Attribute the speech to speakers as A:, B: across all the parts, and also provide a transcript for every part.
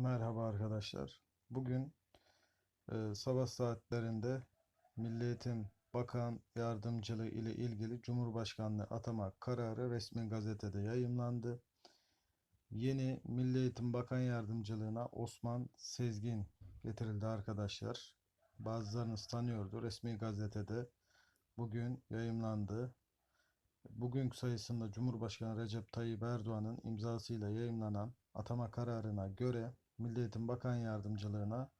A: Merhaba arkadaşlar. Bugün e, sabah saatlerinde Milli Eğitim Bakan Yardımcılığı ile ilgili Cumhurbaşkanlığı atama kararı resmi gazetede yayımlandı. Yeni Milli Eğitim Bakan Yardımcılığına Osman Sezgin getirildi arkadaşlar. Bazılarınız tanıyordu. Resmi gazetede bugün yayımlandı. Bugünkü sayısında Cumhurbaşkanı Recep Tayyip Erdoğan'ın imzasıyla yayımlanan atama kararına göre Milli Eğitim Bakan Yardımcılığına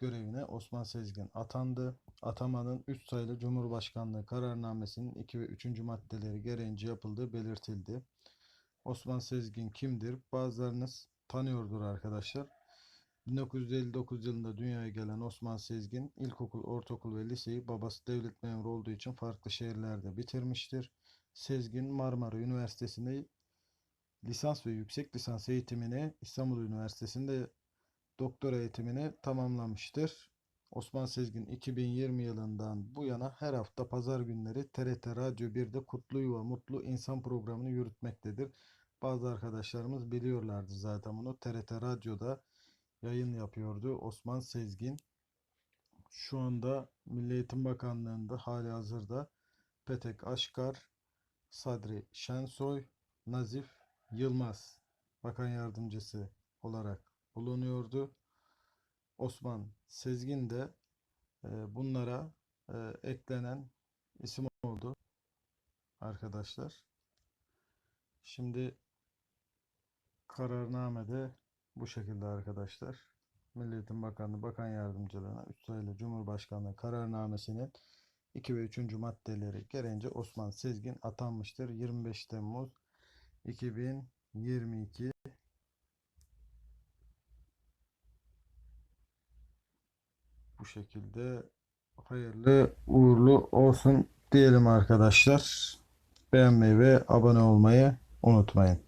A: görevine Osman Sezgin atandı. Atamanın 3 sayılı Cumhurbaşkanlığı kararnamesinin 2 ve 3. maddeleri gereğince yapıldığı belirtildi. Osman Sezgin kimdir? Bazılarınız tanıyordur arkadaşlar. 1959 yılında dünyaya gelen Osman Sezgin ilkokul, ortaokul ve liseyi babası devlet memuru olduğu için farklı şehirlerde bitirmiştir. Sezgin Marmara Üniversitesi'nde lisans ve yüksek lisans eğitimini İstanbul Üniversitesi'nde doktora eğitimini tamamlamıştır. Osman Sezgin 2020 yılından bu yana her hafta pazar günleri TRT Radyo 1'de Kutlu Yuva Mutlu İnsan programını yürütmektedir. Bazı arkadaşlarımız biliyorlardı zaten bunu. TRT Radyo'da yayın yapıyordu Osman Sezgin. Şu anda Milli Eğitim Bakanlığı'nda hali hazırda Petek Aşkar, Sadri Şensoy, Nazif Yılmaz Bakan Yardımcısı olarak bulunuyordu. Osman Sezgin de e, bunlara e, eklenen isim oldu arkadaşlar. Şimdi kararnamede bu şekilde arkadaşlar. Milli Eğitim Bakanlığı Bakan Yardımcılığına 3 sayılı Cumhurbaşkanlığı kararnamesinin 2 ve 3. maddeleri gereğince Osman Sezgin atanmıştır. 25 Temmuz 2022 bu şekilde hayırlı uğurlu olsun diyelim arkadaşlar. Beğenmeyi ve abone olmayı unutmayın.